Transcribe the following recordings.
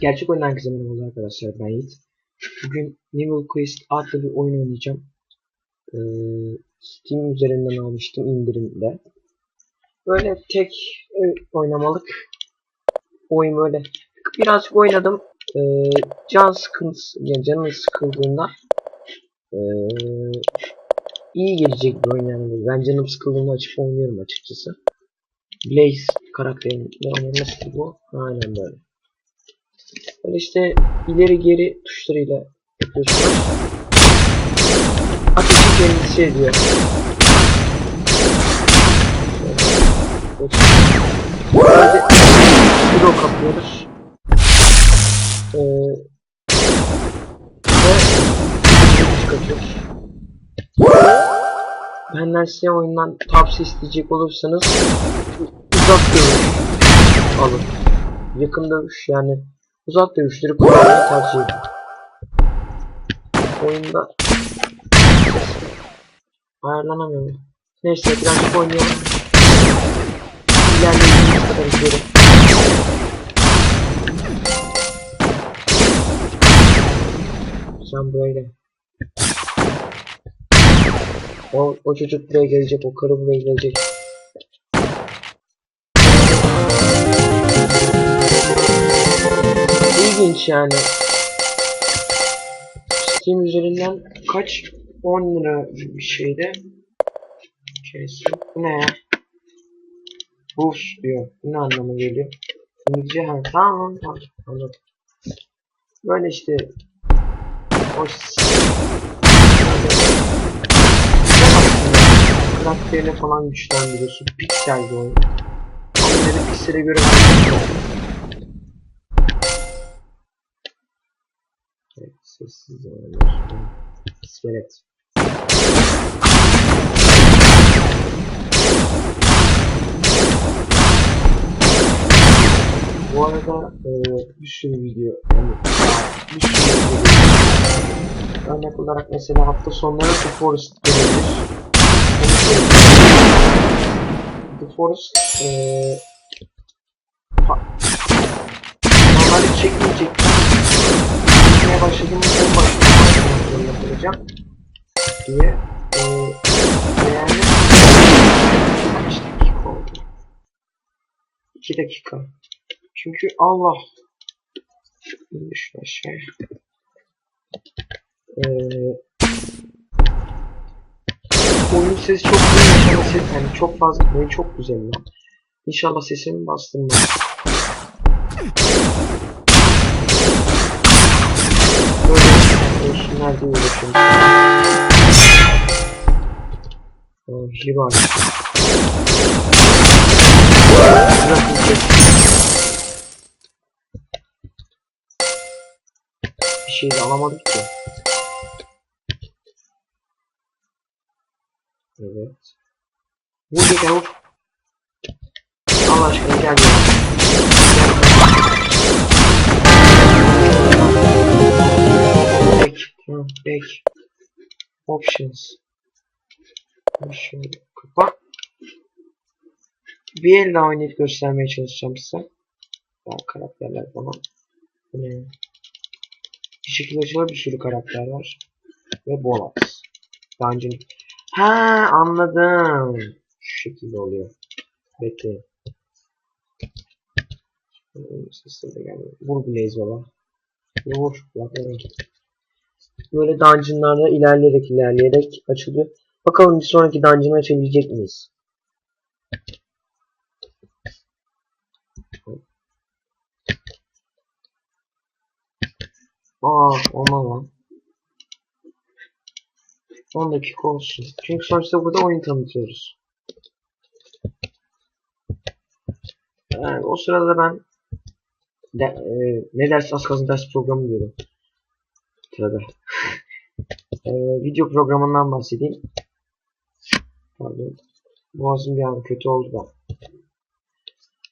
Gerçek oyundan herkese merhaba arkadaşlar ben Yiğit. Bugün Naval Quest adlı bir oyun oynayacağım. Ee, Steam üzerinden almıştım indirimde. Böyle tek e, oynamalık oyun böyle. Birazcık oynadım. Ee, can sıkıntısı, yani canım sıkıldığında ee, iyi gelecek bir oyun yani. Ben canım sıkıldığında açıp oynuyorum açıkçası. Blaze karakterin ne nasıl bu? Aynen böyle. Böyle işte ileri geri tuşlarıyla yapıyorsunuz. Ateşi kendisi ediyor. Böyle hero kapıyoruz. Ee, ve güç katıyoruz. Benden size oyundan tavsiye isteyecek olursanız uzak dövüş alın. Yakın dövüş yani uzak dövüşleri kullanmayı tercih edin. Oyunda ayarlanamıyor. Neyse birazcık oynayalım. İlerleyeceğimiz kadar izleyelim. Sen buraya gel. O, o çocuk buraya gelecek, o karı buraya gelecek. Yani. Steam üzerinden kaç? 10 lira bir şeyde. Kesin. Bu ne ya? Boost diyor. Ne anlamı geliyor? İngilizce ha. Tamam. Anladım. Böyle işte. O karakterini falan güçlendiriyorsun. Piksel bir oyun. Onları piksele göre Evet, İskelet. Bu arada e, bir sürü video yani bir sürü video örnek olarak mesela hafta sonları The Forest gelebilir. The Forest e, normalde çekmeyecektim çekmeye başladığımda en başta kalacağım diye e, yani kaç dakika oldu? 2 dakika. Çünkü Allah şunu aşağıya. Ee, oyun sesi çok güzel inşallah ses yani çok fazla oyun çok güzel lan. İnşallah sesimi bastırmaz. Diye uğraşıyorum. Bir şey de alamadık ki. Evet. Vur bir. Allah aşkına gel ya. Back. Options. Şöyle kapat. Bir elle oynayıp göstermeye çalışacağım size. Daha karakterler falan. Bu ne? Bir şekilde açılan bir sürü karakter var. Ve Bolas. Önce... Ha anladım. Şu şekilde oluyor. Bekleyin. Sesleri de gelmiyor. Vur Blaze baba. Vur. Yapalım. Böyle dungeonlarda ilerleyerek ilerleyerek açılıyor. Bakalım bir sonraki dungeon'ı açabilecek miyiz? Aa olmaz lan. 10 dakika olsun. Çünkü sonuçta burada oyun tanıtıyoruz. Yani o sırada ben de, e, ne ders az kalsın ders programı diyorum. Sırada. e, video programından bahsedeyim. Pardon. Boğazım bir an kötü oldu da.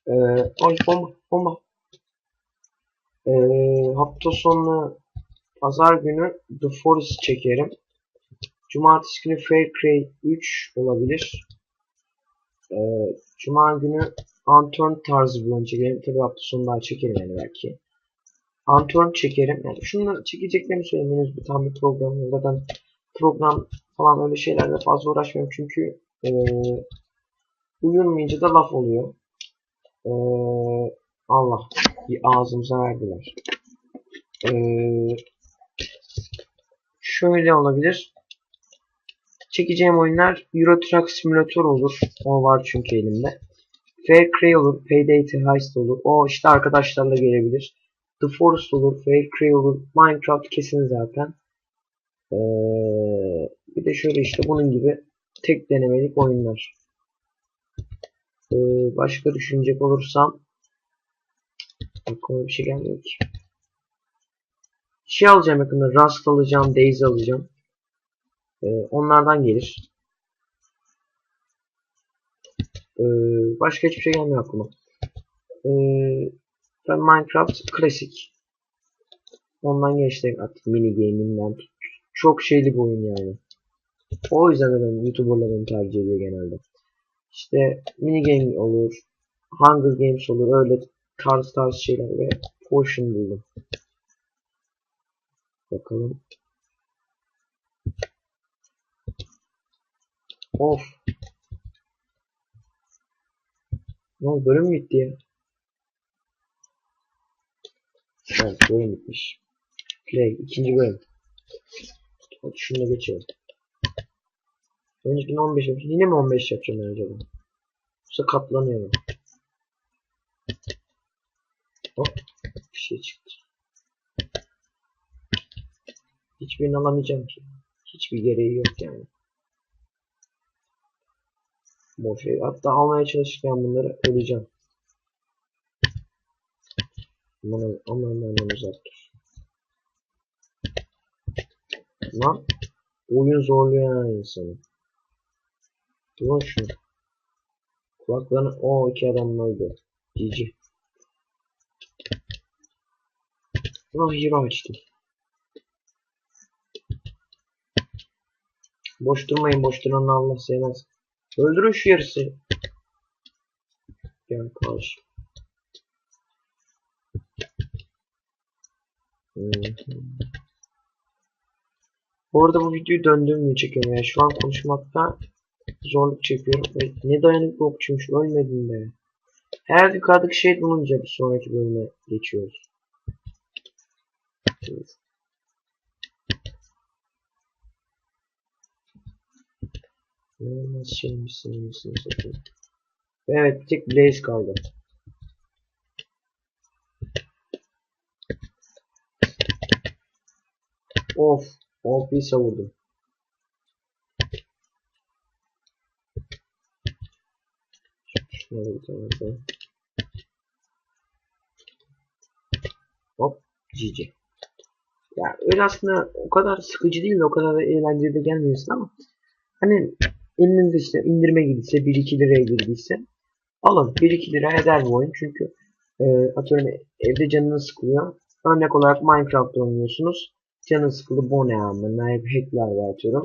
E, ay bomba bomba. E, hafta sonu pazar günü The Forest çekerim. Cumartesi günü Fair Cray 3 olabilir. Ee, Cuma günü Anton tarzı bir oyun çekerim. Tabi hafta sonu daha çekerim yani belki. Antörn çekerim. Yani şunu çekeceklerimi söyleyeyim. Henüz bir tam bir program yok. Zaten program falan öyle şeylerle fazla uğraşmıyorum. Çünkü eee uyunmayınca da laf oluyor. Eee Allah bir ağzımıza verdiler. Eee şöyle olabilir. Çekeceğim oyunlar Euro Truck Simulator olur. O var çünkü elimde. Fair Cray olur. Payday to Heist olur. O işte arkadaşlarla gelebilir. The Forest olur. Fair Cray olur. Minecraft kesin zaten. Ee, bir de şöyle işte bunun gibi tek denemelik oyunlar. Ee, başka düşünecek olursam aklıma bir şey gelmiyor ki. Şey alacağım yakında. Rust alacağım. Daisy alacağım. Ee, onlardan gelir. Ee, başka hiçbir şey gelmiyor aklıma. Ee, ben Minecraft klasik. Ondan geçti artık mini game'inden. Çok şeyli bir oyun yani. O yüzden ben YouTuber'lar onu tercih ediyor genelde. İşte mini game olur. Hunger Games olur. Öyle tarz tarz şeyler ve Potion buldum. Bakalım. Of. Ne oldu? Bölüm mü bitti ya? Evet bölüm bitmiş. Play. ikinci bölüm. Hadi şunu da geçelim. Öncekini 15 yapacağım. Yine mi 15 yapacağım ben acaba? Yoksa katlanıyor? Hop. Bir şey çıktı. Hiçbirini alamayacağım ki. Hiçbir gereği yok yani. Boş ver. Hatta almaya çalışırken bunları öleceğim. Aman aman aman uzak dur. Lan oyun zorluyor insanı. Dur şunu. Kulaklarını o iki adam öldü. Cici. Ulan hero açtım. Boş durmayın boş duranı Allah sevmez. Öldürün şu yarısı. Gel karşı. Bu arada bu videoyu döndüğümü çekiyorum ya. Şu an konuşmakta zorluk çekiyorum. Ve ne dayanıklı okçuymuş ölmedim be. Her yukarıdaki şey bulunca bir sonraki bölüme geçiyoruz. Evet. Nasıl şeymişsin misin satayım. Evet tek Blaze kaldı. Of. OP savurdum. Şunları bir tane. Hop. GG. Ya öyle aslında o kadar sıkıcı değil de o kadar da eğlenceli de gelmiyorsun ama hani elinizde işte indirme gidiyse 1-2 liraya girdiyse alın 1-2 lira eder bu oyun çünkü e, atıyorum evde canınız sıkılıyor örnek olarak Minecraft oynuyorsunuz canın sıkıldı bu ne amına hep hackler var atıyorum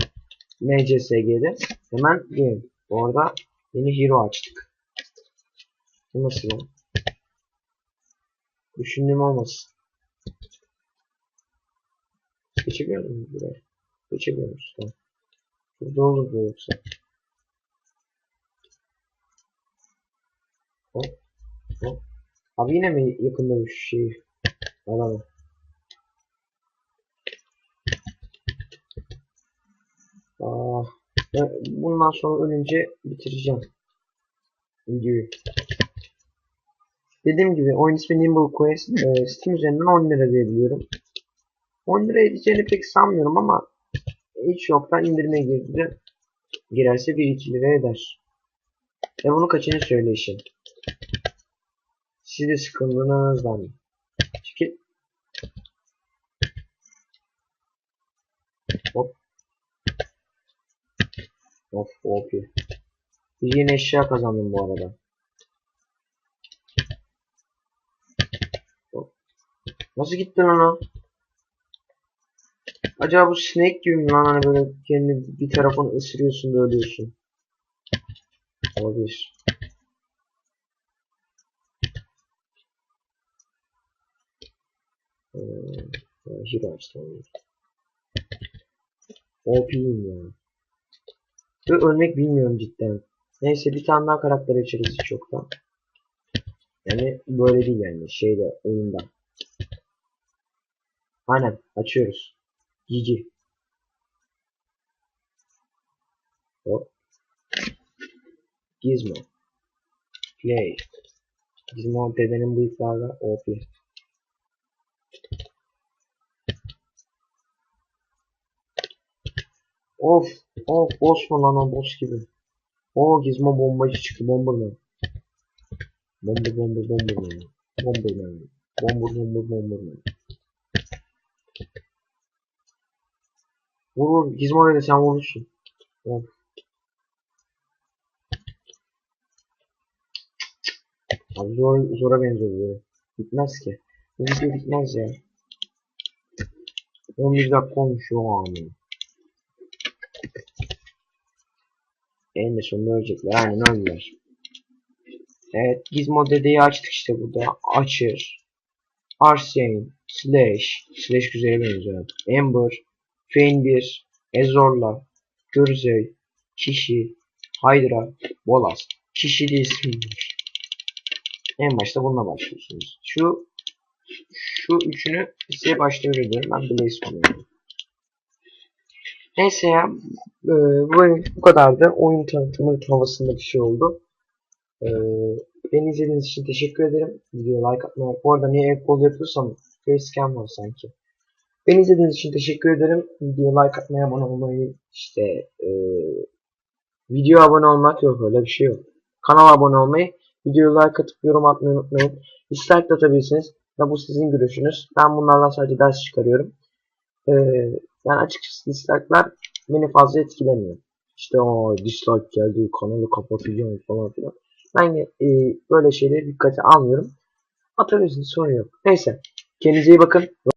MCSG'de hemen game orada yeni hero açtık bu nasıl ya düşündüğüm olmasın geçebiliyor muyum buraya geçebiliyor musun tamam Burada olur mu yoksa? Hop. Hop. Abi yine mi yakında bir şey? Alalım. Ben bundan sonra ölünce bitireceğim. Videoyu. Dediğim gibi oyun ismi Nimble Quest. E, Steam üzerinden 10 lira diyebiliyorum. 10 lira edeceğini pek sanmıyorum ama hiç yoktan indirime girdi. Girerse 1-2 lira eder. Ve bunu kaçıncı söyleyişim? Siz de sıkıldığınızdan. Çekil. Hop. Of OP. Yeni eşya kazandım bu arada. Nasıl gitti lan? Acaba bu snake gibi mi lan hani böyle kendi bir tarafını ısırıyorsun da ölüyorsun. Olabilir. Ee, Hero oynuyor. OP'yim ya. Ölmek bilmiyorum cidden. Neyse bir tane daha karakter açarız hiç yoktan. Yani böyle değil yani şeyde oyunda. Aynen açıyoruz. Cici. Hop. Gizmo. Play. Gizmo dedenin bıyıklarla OP. Of of boss mu lan o boss gibi. O gizmo bombacı çıktı bomberman. Bomber bomber bomberman. Bomberman. Bomber bomber bomberman. Vur vur gizmo dedi sen vurursun. Of. Abi zor, zora benziyor bu. Bitmez ki. Bu video bitmez ya. 11 dakika olmuş şu an. En sonunda ölecekler. Aynen öldüler. Evet. Gizmo dedeyi açtık işte burada. Açır. Arsene. Slash. Slash güzele benziyor. Ember. Fein 1. Ezorla. Gürzey. Kişi. Hydra. Bolas. Kişi de ismiymiş. En başta bununla başlıyorsunuz. Şu şu üçünü size başta öğretiyorum. Ben Blaze kullanıyorum. Neyse ya. e, bu, bu kadardı. Oyun tanıtımı havasında bir şey oldu. E, beni izlediğiniz için teşekkür ederim. Videoya like atmayı. Bu arada niye el kol yapıyorsam facecam var sanki. Beni izlediğiniz için teşekkür ederim. Videoya like atmayı, abone olmayı, işte e, video abone olmak yok öyle bir şey yok. Kanala abone olmayı, videoya like atıp yorum atmayı unutmayın. Dislike de atabilirsiniz. Ya bu sizin görüşünüz. Ben bunlardan sadece ders çıkarıyorum. Ee, yani açıkçası dislike'lar beni fazla etkilemiyor. İşte o dislike geldi kanalı kapatacağım falan filan. Ben e, böyle şeyleri dikkate almıyorum. Atabilirsiniz sorun yok. Neyse. Kendinize iyi bakın.